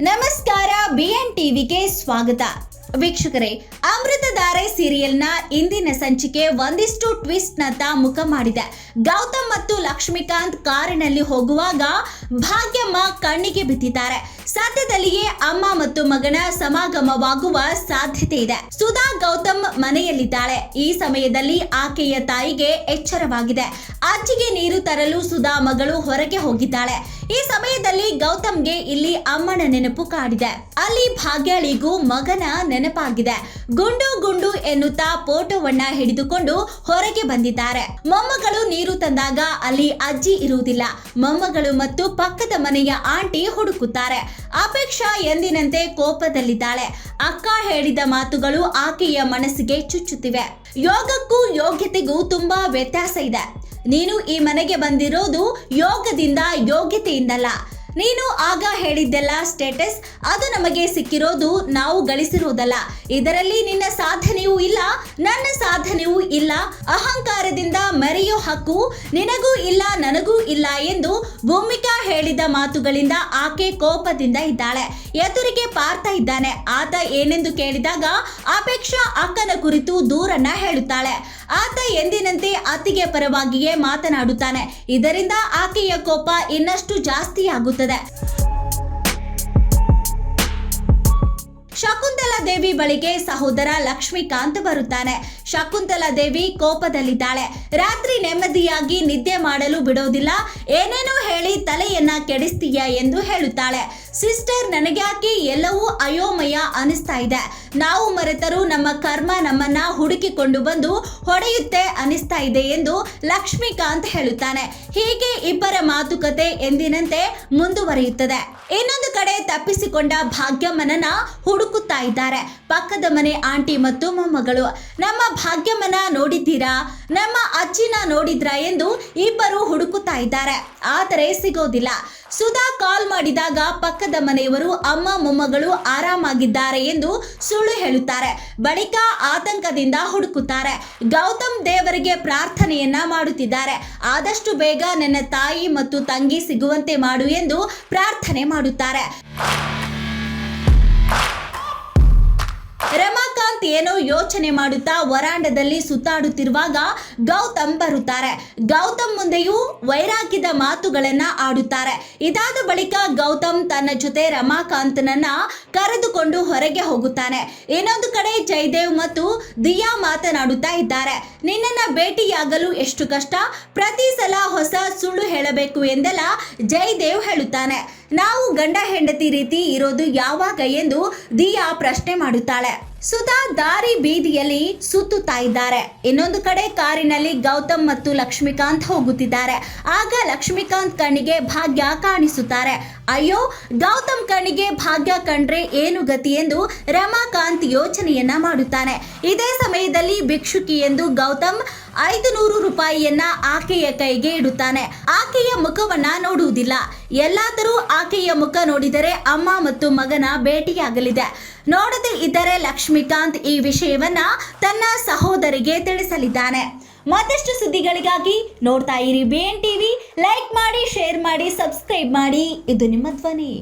ನಮಸ್ಕಾರ ಬಿಎನ್ ಟಿವಿಗೆ ಸ್ವಾಗತ. ವೀಕ್ಷಕರೇ, ಅಮೃತಧಾರೆ ಸೀರಿಯಲ್ನ ಇಂದಿನ ಸಂಚಿಕೆ ಒಂದಿಷ್ಟು ಟ್ವಿಸ್ಟ್ ನತ್ತ ಮುಖ ಮಾಡಿದೆ. ಗೌತಮ್ ಮತ್ತು ಲಕ್ಷ್ಮೀಕಾಂತ್ ಕಾರಿನಲ್ಲಿ ಹೋಗುವಾಗ ಭಾಗ್ಯಮ್ಮ ಕಣ್ಣಿಗೆ ಬಿದ್ದಿದ್ದಾರೆ. ಸದ್ಯದಲ್ಲಿಯೇ ಅಮ್ಮ ಮತ್ತು ಮಗನ ಸಮಾಗಮವಾಗುವ ಸಾಧ್ಯತೆ ಇದೆ. ಸುಧಾ ಗೌತಮ್ ಮನೆಯಲ್ಲಿದ್ದಾಳೆ. ಈ ಸಮಯದಲ್ಲಿ ಆಕೆಯ ತಾಯಿಗೆ ಎಚ್ಚರವಾಗಿದೆ. ಅಜ್ಜಿಗೆ ನೀರು ತರಲು ಸುಧಾ ಮಗಳು ಹೊರಗೆ ಹೋಗಿದ್ದಾಳೆ. ಈ ಸಮಯದಲ್ಲಿ ಗೌತಮ್ಗೆ ಇಲ್ಲಿ ಅಮ್ಮನ ನೆನಪು ಕಾಡಿದೆ. ಅಲ್ಲಿ ಭಾಗ್ಯಳಿಗೂ ಮಗನ ನೆನಪಾಗಿದೆ. ಗುಂಡು ಗುಂಡು ಎನ್ನುತ್ತಾ ಫೋಟೋವನ್ನ ಹಿಡಿದುಕೊಂಡು ಹೊರಗೆ ಬಂದಿದ್ದಾರೆ. ಮೊಮ್ಮಗಳು ನೀರು ತಂದಾಗ ಅಲ್ಲಿ ಅಜ್ಜಿ ಇರುವುದಿಲ್ಲ. ಮೊಮ್ಮಗಳು ಮತ್ತು ಪಕ್ಕದ ಮನೆಯ ಆಂಟಿ ಹುಡುಕುತ್ತಾರೆ. ಅಪೇಕ್ಷಾ ಎಂದಿನಂತೆ ಕೋಪದಲ್ಲಿದ್ದಾಳೆ. ಅಕ್ಕ ಹೇಳಿದ ಮಾತುಗಳು ಆಕೆಯ ಮನಸ್ಸಿಗೆ ಚುಚ್ಚುತ್ತಿವೆ. ಯೋಗಕ್ಕೂ ಯೋಗ್ಯತೆಗೂ ತುಂಬಾ ವ್ಯತ್ಯಾಸ ಇದೆ. ನೀನು ಈ ಮನೆಗೆ ಬಂದಿರೋದು ಯೋಗದಿಂದ ಯೋಗ್ಯತೆಯಿಂದಲ್ಲ. ನೀನು ಆಗ ಹೇಳಿದ್ದೆಲ್ಲ ಸ್ಟೇಟಸ್ ಅದು ನಮಗೆ ಸಿಕ್ಕಿರೋದು ನಾವು ಗಳಿಸಿರುವುದಲ್ಲ. ಇದರಲ್ಲಿ ನಿನ್ನ ಸಾಧನೆಯೂ ಇಲ್ಲ, ನನ್ನ ಸಾಧನೆಯೂ ಇಲ್ಲ. ಅಹಂಕಾರದಿಂದ ಮರೆಯೋ ಹಕ್ಕು ನಿನಗೂ ಇಲ್ಲ, ನನಗೂ ಇಲ್ಲ ಎಂದು ಭೂಮಿಕಾ ಹೇಳಿದ ಮಾತುಗಳಿಂದ ಆಕೆ ಕೋಪದಿಂದ ಇದ್ದಾಳೆ. ಎದುರಿಗೆ ಪಾರ್ಥ ಇದ್ದಾನೆ. ಆತ ಏನೆಂದು ಕೇಳಿದಾಗ ಅಪೇಕ್ಷಾ ಅಕ್ಕನ ಕುರಿತು ದೂರನ್ನ ಹೇಳುತ್ತಾಳೆ. ಆತ ಎಂದಿನಂತೆ ಅತ್ತಿಗೆ ಪರವಾಗಿಯೇ ಮಾತನಾಡುತ್ತಾನೆ. ಇದರಿಂದ ಆಕೆಯ ಕೋಪ ಇನ್ನಷ್ಟು ಜಾಸ್ತಿಯಾಗುತ್ತದೆ. ಶಕುಂತಲಾ ದೇವಿ ಬಳಿಗೆ ಸಹೋದರ ಲಕ್ಷ್ಮೀಕಾಂತ್ ಬರುತ್ತಾನೆ. ಶಕುಂತಲಾ ದೇವಿ ಕೋಪದಲ್ಲಿದ್ದಾಳೆ. ರಾತ್ರಿ ನೆಮ್ಮದಿಯಾಗಿ ನಿದ್ದೆ ಮಾಡಲು ಬಿಡೋದಿಲ್ಲ. ಏನೇನೋ ಹೇಳಿ ತಲೆಯನ್ನ ಕೆಡಿಸ್ತೀಯ ಎಂದು ಹೇಳುತ್ತಾಳೆ. ಸಿಸ್ಟರ್, ನನಗ್ಯಾಕೆ ಎಲ್ಲವೂ ಅಯೋಮಯ ಅನಿಸ್ತಾ ಇದೆ. ನಾವು ಮರೆತರೂ ನಮ್ಮ ಕರ್ಮ ನಮ್ಮನ್ನ ಹುಡುಕಿಕೊಂಡು ಬಂದು ಹೊಡೆಯುತ್ತೆ ಅನಿಸ್ತಾ ಇದೆ ಎಂದು ಲಕ್ಷ್ಮೀಕಾಂತ್ ಹೇಳುತ್ತಾನೆ. ಹೀಗೆ ಇಬ್ಬರ ಮಾತುಕತೆ ಎಂದಿನಂತೆ ಮುಂದುವರಿಯುತ್ತದೆ. ಇನ್ನೊಂದು ಕಡೆ ತಪ್ಪಿಸಿಕೊಂಡ ಭಾಗ್ಯಮ್ಮನನ್ನ ಹುಡುಕುತ್ತಾ ಇದ್ದಾರೆ. ಪಕ್ಕದ ಮನೆ ಆಂಟಿ ಮತ್ತು ಮೊಮ್ಮಗಳು. ನಮ್ಮ ಭಾಗ್ಯಮ್ಮನ ನೋಡಿದ್ದೀರಾ? ನಮ್ಮ ಅಜ್ಜಿನ ನೋಡಿದ್ರಾ ಎಂದು ಇಬ್ಬರು ಹುಡುಕುತ್ತಾ ಇದ್ದಾರೆ. ಆದರೆ ಸಿಗೋದಿಲ್ಲ. ಸುಧಾ ಕಾಲ್ ಮಾಡಿದಾಗ ಪಕ್ಕದ ಮನೆಯವರು ಅಮ್ಮ, ಮೊಮ್ಮಗಳು ಆರಾಮಾಗಿದ್ದಾರೆ ಎಂದು ಸುಳ್ಳು ಹೇಳುತ್ತಾರೆ. ಬಳಿಕ ಆತಂಕದಿಂದ ಹುಡುಕುತ್ತಾರೆ. ಗೌತಮ್ ದೇವರಿಗೆ ಪ್ರಾರ್ಥನೆಯನ್ನ ಮಾಡುತ್ತಿದ್ದಾರೆ. ಆದಷ್ಟು ಬೇಗ ನನ್ನ ತಾಯಿ ಮತ್ತು ತಂಗಿ ಸಿಗುವಂತೆ ಮಾಡು ಎಂದು ಪ್ರಾರ್ಥನೆ ಮಾಡುತ್ತಾರೆ. ಏನೋ ಯೋಚನೆ ಮಾಡುತ್ತಾ ವರಾಂಡದಲ್ಲಿ ಸುತ್ತಾಡುತ್ತಿರುವಾಗ ಗೌತಮ್ ಬರುತ್ತಾರೆ. ಗೌತಮ್ ಮುಂದೆಯೂ ವೈರಾಗ್ಯದ ಮಾತುಗಳನ್ನ ಆಡುತ್ತಾರೆ. ಇದಾದ ಬಳಿಕ ಗೌತಮ್ ತನ್ನ ಜೊತೆ ರಮಾಕಾಂತ್ನನ್ನ ಕರೆದುಕೊಂಡು ಹೊರಗೆ ಹೋಗುತ್ತಾನೆ. ಇನ್ನೊಂದು ಕಡೆ ಜಯದೇವ್ ಮತ್ತು ದಿಯಾ ಮಾತನಾಡುತ್ತಾ ಇದ್ದಾರೆ. ನಿನ್ನನ್ನ ಭೇಟಿಯಾಗಲು ಎಷ್ಟು ಕಷ್ಟ? ಪ್ರತಿ ಸಲ ಹೊಸ ಸುಳ್ಳು ಹೇಳಬೇಕು ಎಂದೆಲ್ಲ ಜಯದೇವ್ ಹೇಳುತ್ತಾನೆ. ನಾವು ಗಂಡ ಹೆಂಡತಿ ರೀತಿ ಇರೋದು ಯಾವಾಗ ಎಂದು ದಿಯಾ ಪ್ರಶ್ನೆ ಮಾಡುತ್ತಾಳೆ. ಸುಧಾ ದಾರಿ ಬೀದಿಯಲ್ಲಿ ಸುತ್ತುತ್ತಾ ಇದ್ದಾರೆ. ಇನ್ನೊಂದು ಕಡೆ ಕಾರಿನಲ್ಲಿ ಗೌತಮ್ ಮತ್ತು ಲಕ್ಷ್ಮೀಕಾಂತ್ ಹೋಗುತ್ತಿದ್ದಾರೆ. ಆಗ ಲಕ್ಷ್ಮೀಕಾಂತ್ ಕಣ್ಣಿಗೆ ಭಾಗ್ಯ ಕಾಣಿಸುತ್ತಾರೆ. ಅಯ್ಯೋ, ಗೌತಮ್ ಕಣ್ಣಿಗೆ ಭಾಗ್ಯ ಕಂಡ್ರೆ ಏನು ಗತಿ ಎಂದು ರಮಾಕಾಂತ್ ಯೋಚನೆಯನ್ನ ಮಾಡುತ್ತಾನೆ. ಇದೇ ಸಮಯದಲ್ಲಿ ಭಿಕ್ಷುಕಿ ಎಂದು ಗೌತಮ್ ಐದು ನೂರು ರೂಪಾಯಿಯನ್ನ ಆಕೆಯ ಕೈಗೆ ಇಡುತ್ತಾನೆ. ಆಕೆಯ ಮುಖವನ್ನ ನೋಡುವುದಿಲ್ಲ. ಎಲ್ಲಾದರೂ ಆಕೆಯ ಮುಖ ನೋಡಿದರೆ ಅಮ್ಮ ಮತ್ತು ಮಗನ ಭೇಟಿಯಾಗಲಿದೆ. ನೋಡದೆ ಇದ್ದರೆ ಲಕ್ಷ್ಮೀಕಾಂತ್ ಈ ವಿಷಯವನ್ನ ತನ್ನ ಸಹೋದರಿಗೆ ತಿಳಿಸಲಿದ್ದಾನೆ. ಮತ್ತಷ್ಟು ಸುದ್ದಿಗಳಿಗಾಗಿ ನೋಡ್ತಾ ಇರಿ. ಬಿ ಎನ್ ಟಿವಿ ಲೈಕ್ ಮಾಡಿ ಶೇರ್ ಮಾಡಿ ಸಬ್ಸ್ಕ್ರೈಬ್ ಮಾಡಿ. ಇದು ನಿಮ್ಮ ಧ್ವನಿ.